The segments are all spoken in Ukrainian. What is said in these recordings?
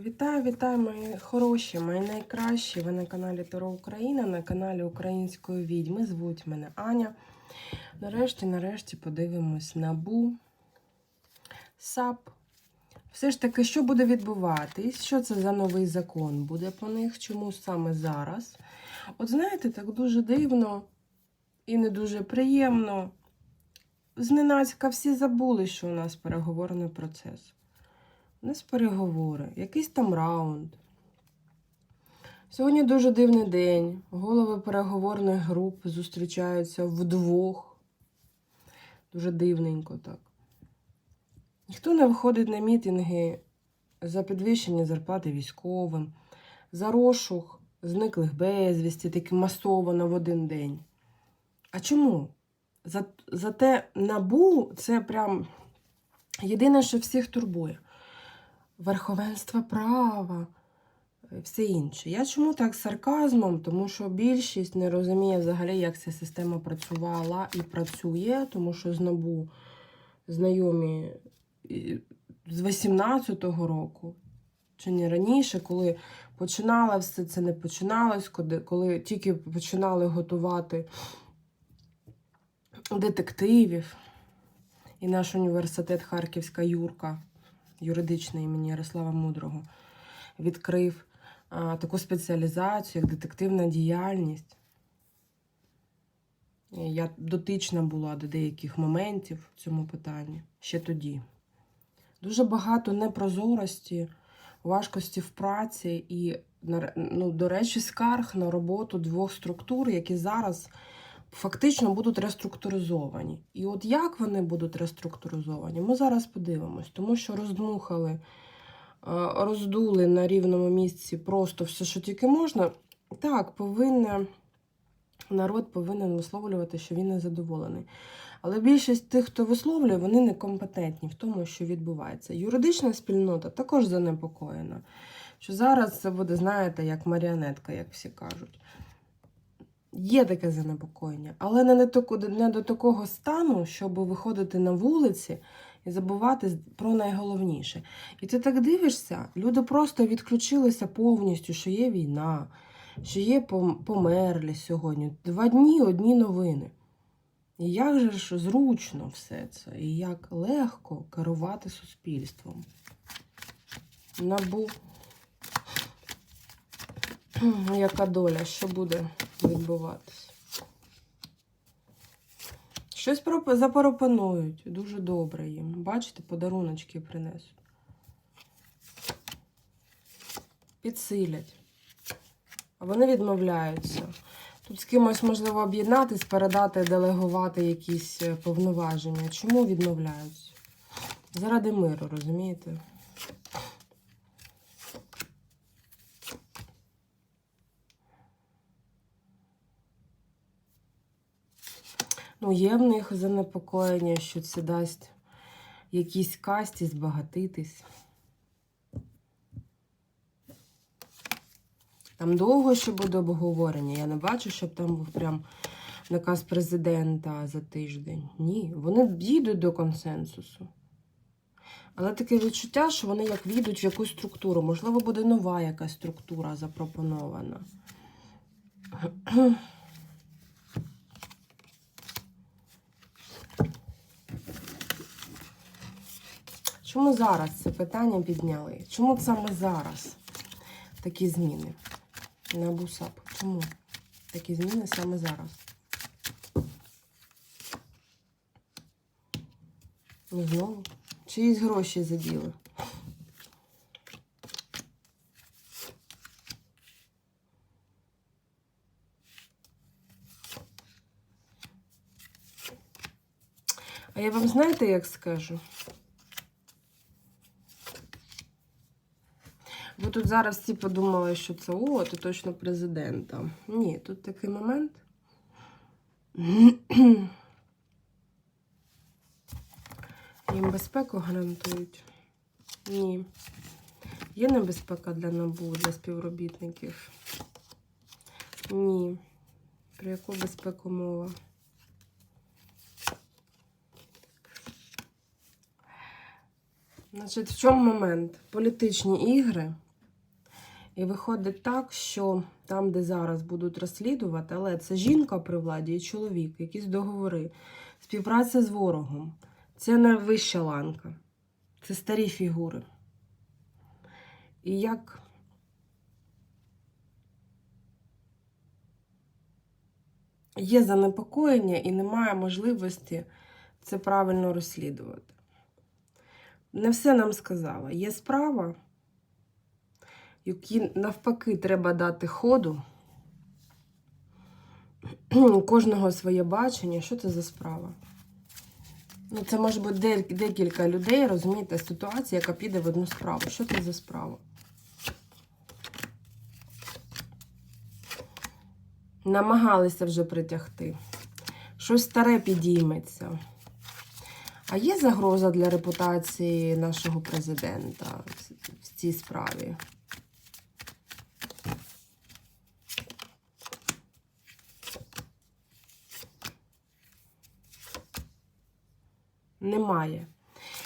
Вітаю, вітаю, мої хороші, мої найкращі. Ви на каналі Таро Україна, на каналі Української відьми. Звуть мене Аня. Нарешті, нарешті подивимось набу, САП. Все ж таки, що буде відбуватись? Що це за новий закон буде по них? Чому саме зараз? От знаєте, так дуже дивно і не дуже приємно. Зненацька всі забули, що у нас переговорний процес. Нас переговори, якийсь там раунд. Сьогодні дуже дивний день. Голови переговорних груп зустрічаються вдвох. Дуже дивненько так. Ніхто не виходить на мітинги за підвищення зарплати військовим, за розшук зниклих безвісті, таки масово в один день. А чому? За, Зате набу це прям єдине, що всіх турбує верховенства права, е, все інше. Я чому так з сарказмом? Тому що більшість не розуміє взагалі, як ця система працювала і працює, тому що з НАБУ знайомі з 18-го року, чи не раніше, коли починало все це не починалось, коли, коли тільки починали готувати детективів. І наш університет Харківська Юрка юридичний імені Ярослава Мудрого відкрив таку спеціалізацію, як детективна діяльність. Я дотична була до деяких моментів в цьому питанні ще тоді. Дуже багато непрозорості, важкості в праці і, ну, до речі, скарг на роботу двох структур, які зараз фактично будуть реструктуризовані. І от як вони будуть реструктуризовані, ми зараз подивимось, тому що роздмухали, е, роздули на рівному місці просто все, що тільки можна. Так, повинна, народ повинен висловлювати, що він незадоволений. Але більшість тих, хто висловлює, вони некомпетентні в тому, що відбувається. Юридична спільнота також занепокоєна, що зараз це буде, знаєте, як маріонетка, як всі кажуть. Є таке занепокоєння, але не, не до такого стану, щоб виходити на вулиці і забувати про найголовніше. І ти так дивишся, люди просто відключилися повністю, що є війна, що є померлі сьогодні. Два дні одні новини. І як же ж зручно все це, і як легко керувати суспільством. Набу. Яка доля, що буде відбуватись? Щось запропонують. Дуже добре їм. Бачите, подаруночки принесуть. Підсилять. А вони відмовляються. Тут з кимось можливо об'єднатись, передати, делегувати якісь е, повноваження. Чому відмовляються? Заради миру, розумієте? Ну, є в них занепокоєння, що це дасть якійсь касті збагатитись. Там довго ще буде обговорення. Я не бачу, щоб там був прям наказ президента за тиждень. Ні, вони їдуть до консенсусу. Але таке відчуття, що вони як війдуть в якусь структуру. Можливо, буде нова якась структура запропонована. Чому зараз це питання підняли? Чому саме зараз такі зміни на бусап? Чому такі зміни саме зараз? Ну, знову. Чиїсь гроші заділи? А я вам знаєте, як скажу? Бо тут зараз всі подумали, що це о, це точно президента. Ні, тут такий момент. Їм безпеку гарантують. Ні. Є небезпека для НАБУ, для співробітників? Ні. Про яку безпеку мова? Значить, в чому момент? Політичні ігри І виходить так, що там, де зараз будуть розслідувати, але це жінка при владі і чоловік, якісь договори, співпраця з ворогом. Це не вища ланка, це старі фігури. І як є занепокоєння і немає можливості це правильно розслідувати. Не все нам сказала. Є справа, які навпаки треба дати ходу. У кожного своє бачення. Що це за справа? Ну, це може бути декілька людей, розумієте, ситуація, яка піде в одну справу. Що це за справа? Намагалися вже притягти. Щось старе підійметься. А є загроза для репутації нашого президента в- цій справі? Немає.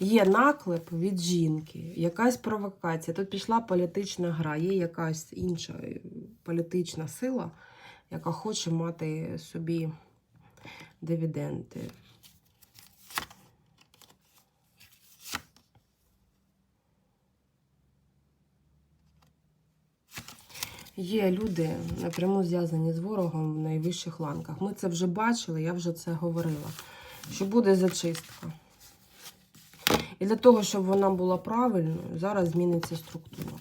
Є наклеп від жінки, якась провокація. Тут пішла політична гра, є якась інша е, політична сила, яка хоче мати собі дивіденди. Є люди напряму зв'язані з ворогом в найвищих ланках. Ми це вже бачили, я вже це говорила. Що буде зачистка. І для того, щоб вона була правильною, зараз зміниться структура.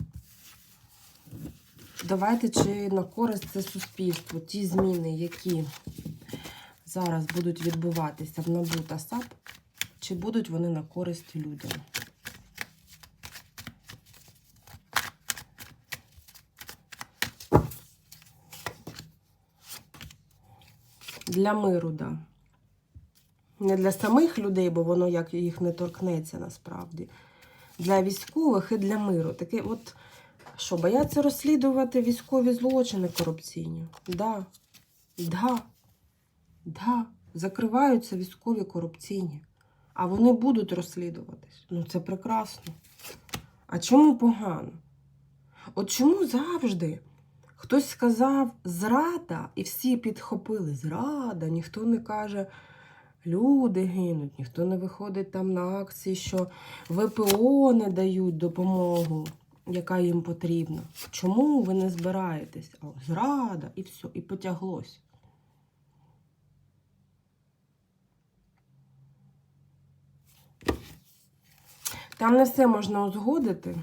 Давайте чи на користь це суспільство, ті зміни, які зараз будуть відбуватися в НАБУ та САП, чи будуть вони на користь людям? Для миру, да. Не для самих людей, бо воно як їх не торкнеться насправді. Для військових і для миру. Таке от, що, бояться розслідувати військові злочини корупційні? Да. Да. Да. Закриваються військові корупційні. А вони будуть розслідуватись. Ну, це прекрасно. А чому погано? От чому завжди хтось сказав зрада, і всі підхопили зрада, ніхто не каже. Люди гинуть, ніхто не виходить там на акції, що ВПО не дають допомогу, яка їм потрібна. Чому ви не збираєтесь? А зрада і все, і потяглось. Там не все можна узгодити,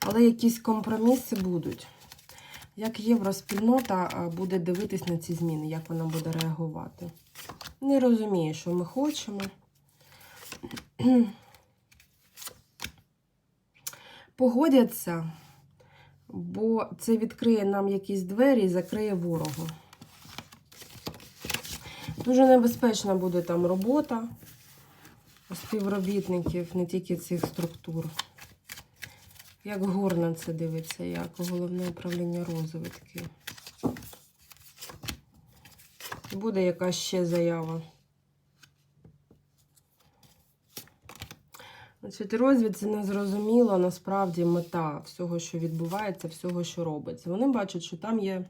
але якісь компроміси будуть. Як євроспільнота буде дивитись на ці зміни, як вона буде реагувати? Не розуміє, що ми хочемо. Погодяться, бо це відкриє нам якісь двері і закриє ворогу. Дуже небезпечна буде там робота співробітників, не тільки цих структур. Як гор на це дивиться, як головне управління розвитки. Буде якась ще заява. Значить, розвідці не зрозуміла насправді мета всього, що відбувається, всього, що робиться. Вони бачать, що там є,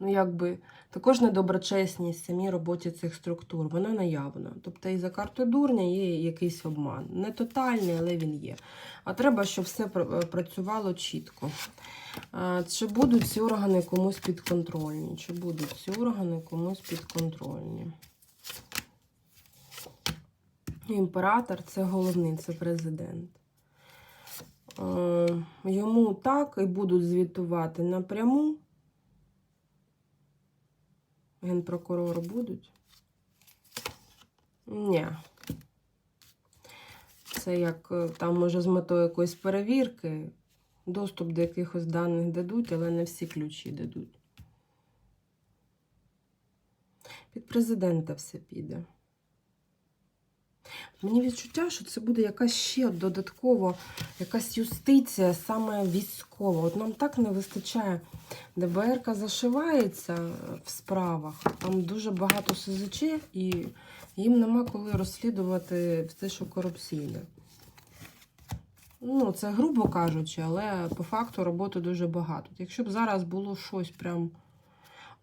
ну, якби, також недоброчесність в самій роботі цих структур. Вона наявна. Тобто і за картою дурня є якийсь обман. Не тотальний, але він є. А треба, щоб все працювало чітко. Чи будуть ці органи комусь підконтрольні? Чи будуть ці органи комусь підконтрольні? Імператор це головний, це президент. Йому так і будуть звітувати напряму. Генпрокурори будуть? Ні. Це як е, там, може, з метою якоїсь перевірки. Доступ до якихось даних дадуть, але не всі ключі дадуть. Під президента все піде. Мені відчуття, що це буде якась ще додатково, якась юстиція, саме військова. От нам так не вистачає. ДБРка зашивається в справах, там дуже багато СЗЧ, і їм нема коли розслідувати все, що корупційне. Ну, це грубо кажучи, але по факту роботи дуже багато. Якщо б зараз було щось прям.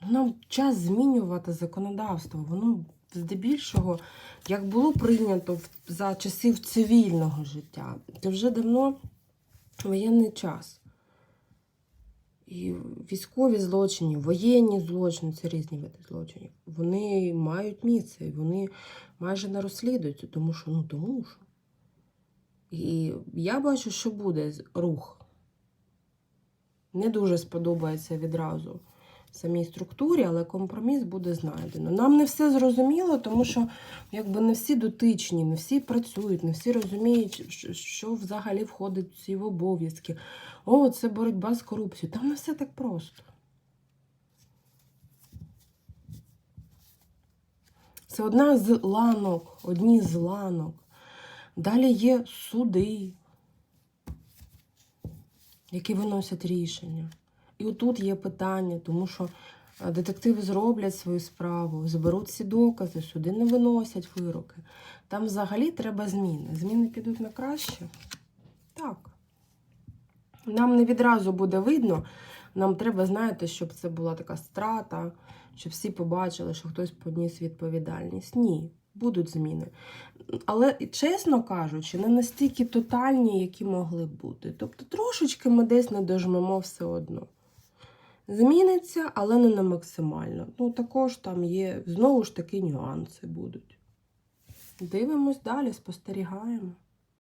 Ну, нам час змінювати законодавство. Воно здебільшого, як було прийнято за часів цивільного життя, це вже давно воєнний час. І військові злочини, воєнні злочини це різні види злочинів. Вони мають місце, вони майже не розслідуються, тому що ну тому що. І я бачу, що буде рух. Не дуже сподобається відразу самій структурі, але компроміс буде знайдено. Нам не все зрозуміло, тому що якби не всі дотичні, не всі працюють, не всі розуміють, що- взагалі входить в ці обов'язки. О, це боротьба з корупцією. Там не все так просто. Це одна з ланок, одні з ланок. Далі є суди, які виносять рішення. І отут є питання, тому що е, детективи зроблять свою справу, зберуть всі докази, суди не виносять вироки. Там взагалі треба зміни. Зміни підуть на краще? Так. Нам не відразу буде видно. Нам треба, знаєте, щоб це була така страта, щоб всі побачили, що хтось поніс відповідальність. Ні, будуть зміни. Але, чесно кажучи, не настільки тотальні, які могли бути. Тобто трошечки ми десь не дожмемо все одно. Зміниться, але не на максимально. Ну, також там є, знову ж таки, нюанси будуть. Дивимось далі, спостерігаємо.